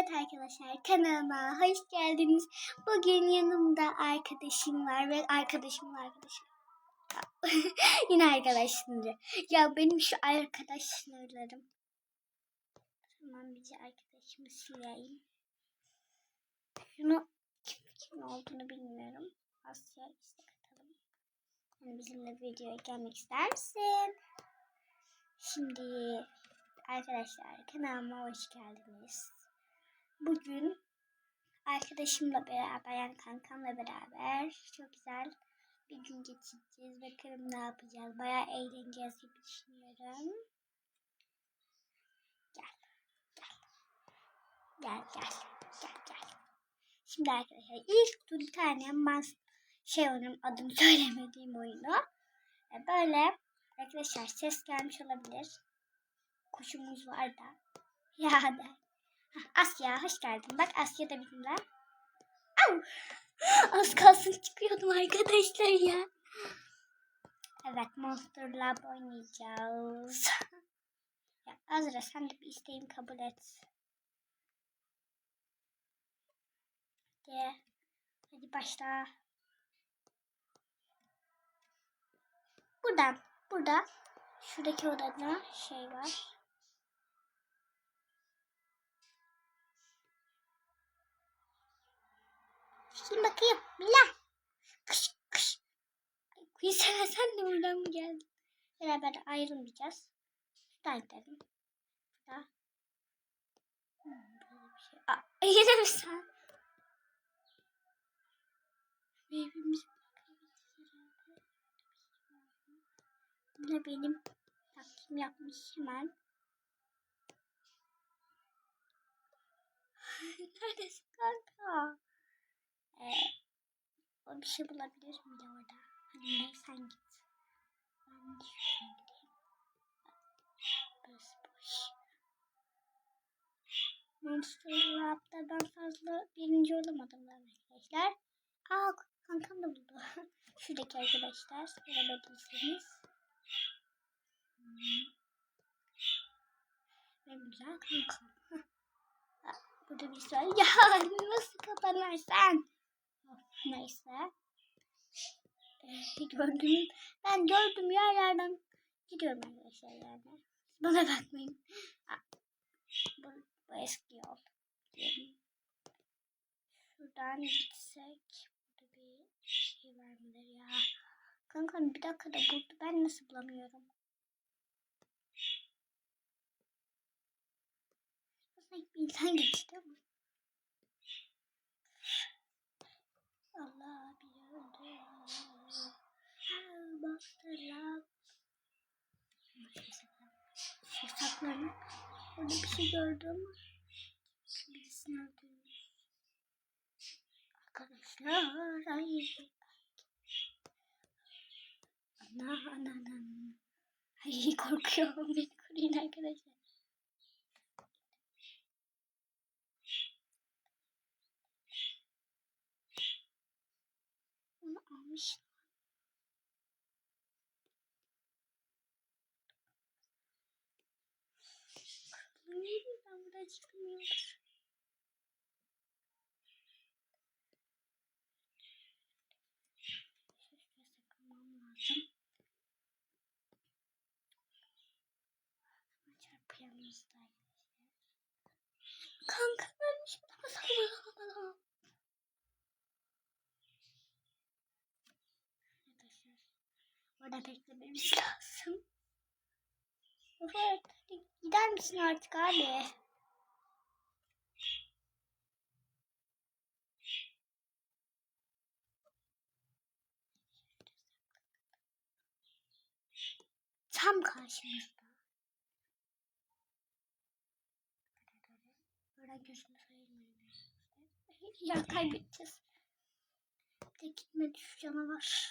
Evet arkadaşlar kanalıma hoş geldiniz. Bugün yanımda arkadaşım var ve arkadaşımın arkadaşı. Yine arkadaşım Ya benim şu arkadaş sınırlarım. Tamam bizi arkadaşımı sileyim. Şunu kim, kim olduğunu bilmiyorum. Asya istek atalım. Yani bizimle videoya gelmek ister misin? Şimdi arkadaşlar kanalıma hoş geldiniz. Bugün arkadaşımla beraber yani kankamla beraber çok güzel bir gün geçireceğiz. Bakalım ne yapacağız. Bayağı eğleneceğiz gibi düşünüyorum. Gel. Gel. Gel gel. Gel gel. Şimdi arkadaşlar ilk tur bir tane mas şey oyunum adını söylemediğim oyunu. E, Böyle arkadaşlar ses gelmiş olabilir. Kuşumuz var da. Ya da. Asya hoş geldin. Bak Asya da bizimle. Au! Az kalsın çıkıyordum arkadaşlar ya. Evet Monster Lab oynayacağız. ya Azra sen de bir isteğimi kabul et. Hadi. Hadi başla. Buradan. Burada. Şuradaki odada şey var. Şimdi bakayım. Mila. Kış kış. Kuyu sen, sen de buradan mı geldin? Beraber ayrılmayacağız. Şuradan gidelim. Şurada. Hmm, şey. Aa, yine sen? Evimiz Bu benim takdim yapmış hemen. Neredesin kanka? Ee, o bir şey bulabilir mi de orada? Hadi ne sen git. Ben şuraya gideyim. Burası boş. Monster Lab'da ben fazla birinci olamadım arkadaşlar. Aa kankam da buldu. Şuradaki arkadaşlar görebilirsiniz. Hmm. Benim güzel kankam. Burada bir şey var. Ya nasıl kapanırsan? Neyse. Ee, gördüm. Ben gördüm ya yerden gidiyorum arkadaşlar yani. Bana bakmayın. Aa, bu, bu eski yol. Şuradan gitsek. Burada bir şey var mıdır ya? Kanka bir dakika da buldu. Ben nasıl bulamıyorum? Sanki bir insan geçti ama. Allah bir öldü. Bastırlar. Saklanıp orada bir şey gördüm. Birisini öldürmüş. Arkadaşlar ay. Ana ana ana. Ay korkuyorum beni koruyun arkadaşlar. Onu almış. Ben buradan çıkamıyorum. Şuraya sakınmam arkadaşlar. Kanka. Orada beklememiz lazım. Evet. Gider misin artık abi? Tam karşımızda. Oradan gözünü sayılmıyor. Ya kaybedeceğiz. Bir de gitme düş canavar.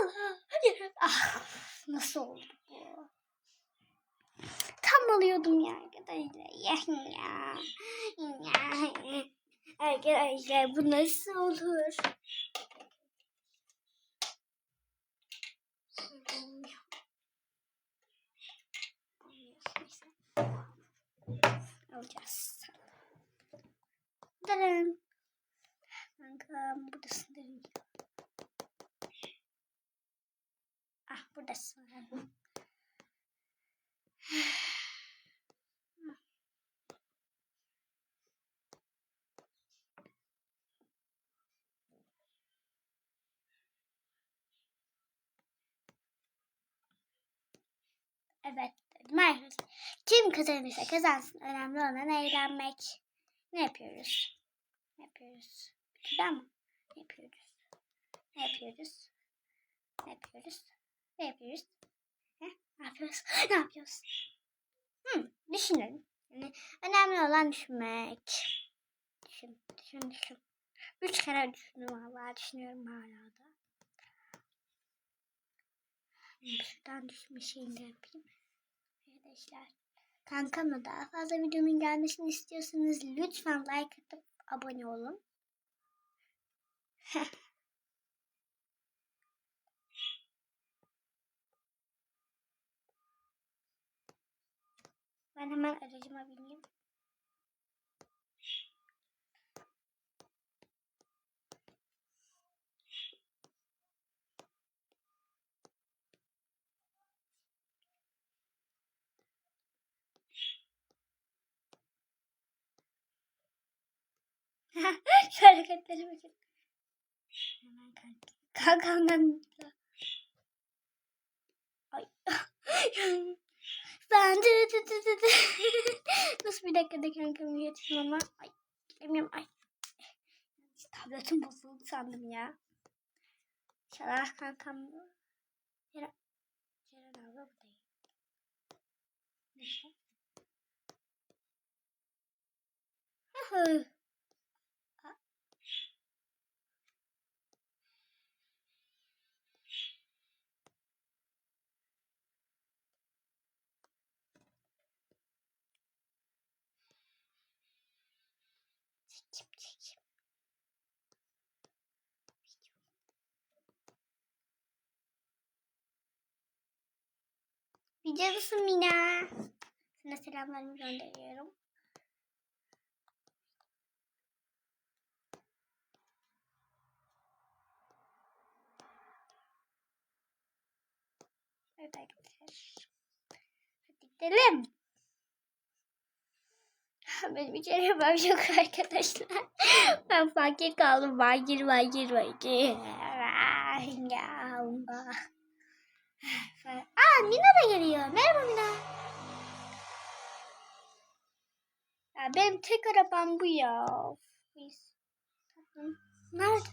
Allah! Ah, nasıl oldu bu? Tam alıyordum ya arkadaşlar. Ya, ya, ya. Arkadaşlar bu nasıl olur? Alacağız. Tadam. Kankam buradasın değil mi? Ah buradasın. Evet dedim arkadaşlar. Kim kazanırsa kazansın. Önemli olan eğlenmek. Ne yapıyoruz? Ne yapıyoruz? Güzel mi? Ne yapıyoruz? Ne yapıyoruz? Ne yapıyoruz? Ne yapıyoruz? Ne yapıyoruz? Ne yapıyoruz? Hmm, düşünelim. Yani önemli olan düşünmek. Düşün, düşün, düşün. Üç kere düşündüm valla. Düşünüyorum hala da. Şuradan düşme şeyini de yapayım. Arkadaşlar. Kankama daha fazla videonun gelmesini istiyorsanız lütfen like atıp abone olun. Ben hemen aracıma bineyim. Şu hareketlere bakın. Hemen kanka. Kankamdan Ay. ben de de de de de. Nasıl bir dakikada kankamı yetiştim ama. Ay. Bilmiyorum ay. Tabletim bozuldu sandım ya. İnşallah kankam. Ceren. Ceren abla bu değil. Neyse. Yuhu. Videosun Mina. Sana selamlarımı gönderiyorum. Evet arkadaşlar. Hadi gidelim. Benim içeri yapmam yok arkadaşlar. Ben fakir kaldım. Vagir vagir vagir. Ya Allah. Aa Mina da geliyor. Merhaba Mina. Ya benim tek arabam bu ya. Biz. Nerede?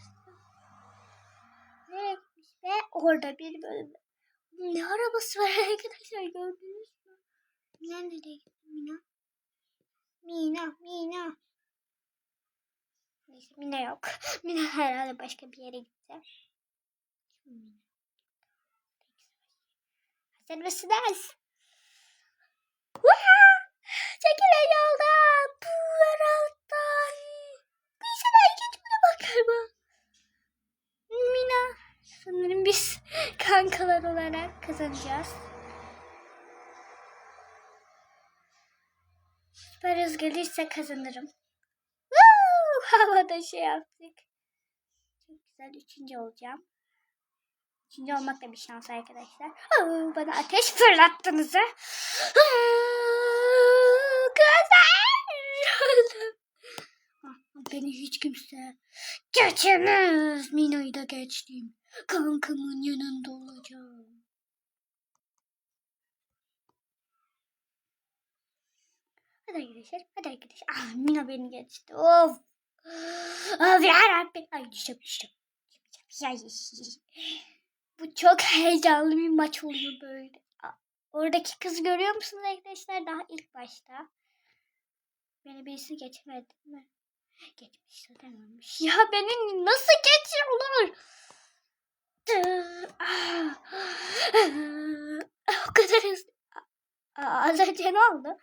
Nereye gitmiş be? Orada bir böyle. Ne arabası var arkadaşlar gördünüz mü? Mina nereye gitti Mina? Mina, Mina. Neyse Mina yok. Mina herhalde başka bir yere gitti. Mina. Vaha! Çekilin yoldan. Pular alttan. Bir sefer geçmene bak galiba. Mina. Sanırım biz kankalar olarak kazanacağız. Süper hız gelirse kazanırım. Woo! Havada şey yaptık. Çok güzel üçüncü olacağım. Üçüncü olmak da bir şans arkadaşlar. Oo, bana ateş fırlattınız ha. Ah, Beni hiç kimse geçemez. Mina'yı da geçtim. Kankamın yanında olacağım. Hadi arkadaşlar, hadi arkadaşlar. Ah, Mina beni geçti. Of. Of ya Rabbi. Ay düşeceğim, düşeceğim. Ya, bu çok heyecanlı bir maç oluyor böyle. Oradaki kızı görüyor musunuz arkadaşlar? Daha ilk başta. Beni birisi geçmedi mi? Geçmiş zaten olmuş. Ya beni nasıl geçiyorlar? Ah. O kadar hızlı. Az önce ne oldu?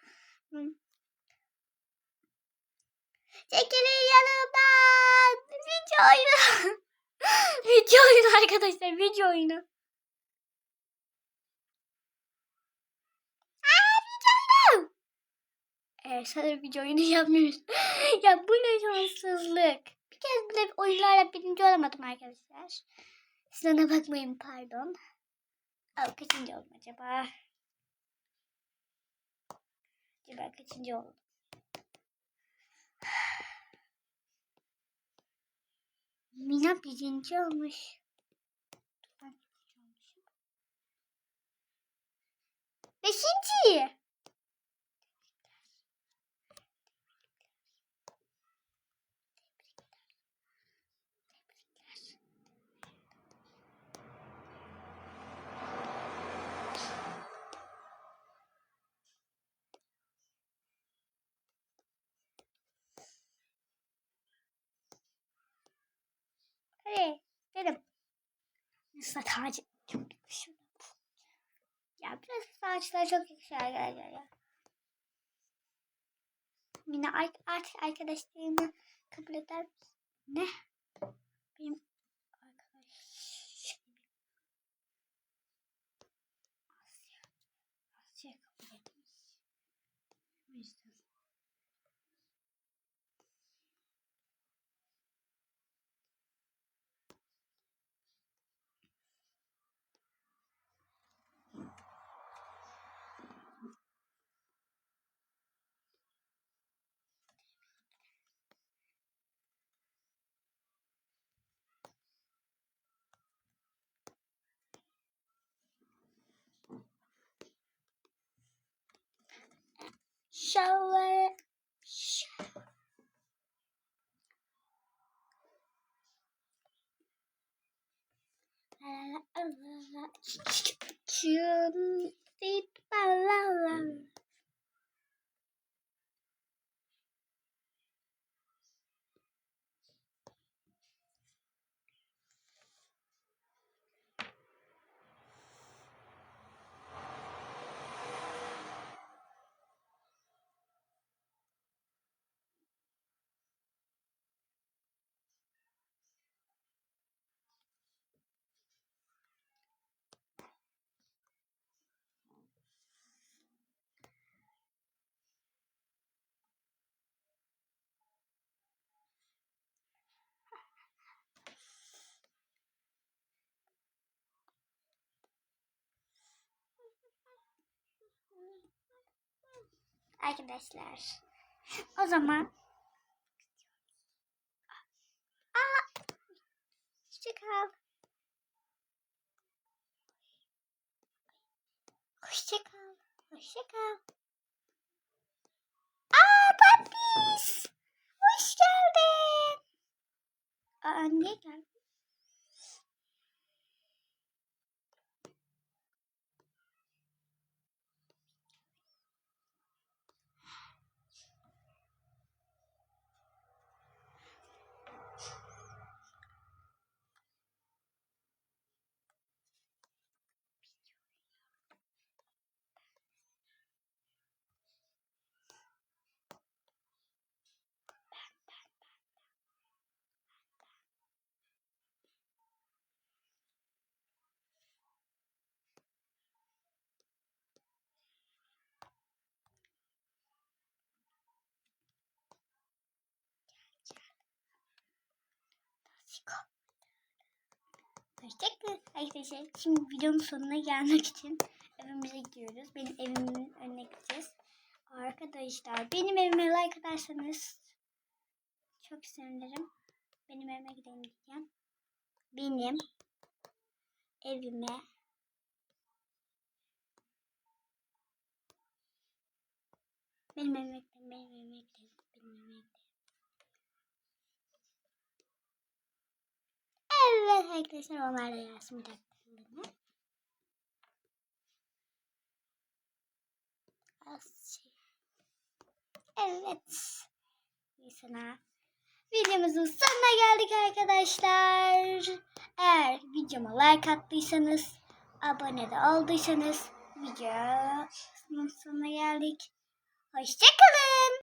Çekilin yanımdan. Video oyunu. video oyunu arkadaşlar. Video oyunu. Aa, video oyunu. Evet sanırım video oyunu yapmıyoruz. ya bu ne şanssızlık. Bir kez bile oyunlarla birinci olamadım arkadaşlar. Siz ona bakmayın pardon. Al kaçıncı oldum acaba? Acaba kaçıncı oldum? Mina birinci olmuş. Beşinci. Hadi dedim. Nasıl tacı çok yakışıyor. Ya biraz saçlar çok yakışıyor. Gel gel. Yine ar- artık arkadaşlarımı kabul eder misin? Ne? Benim Shower. Shower. Arkadaşlar. O zaman Aa! Hoşça kal. Hoşça kal. Hoşça kal. Aa Papis. Hoş geldin. Aa niye geldin? Hoşçakalın arkadaşlar. Şimdi videonun sonuna gelmek için evimize gidiyoruz. Benim evimin önüne gideceğiz. Arkadaşlar benim evime like atarsanız çok sevinirim. Benim evime gidelim diyeceğim. Benim evime benim evime. Benim evime gidelim. Benim evime gidelim. Evet arkadaşlar onlar da yazsın takdirlerini. Evet. Sana videomuzun sonuna geldik arkadaşlar. Eğer videoma like attıysanız, abone de olduysanız videonun sonuna geldik. Hoşçakalın.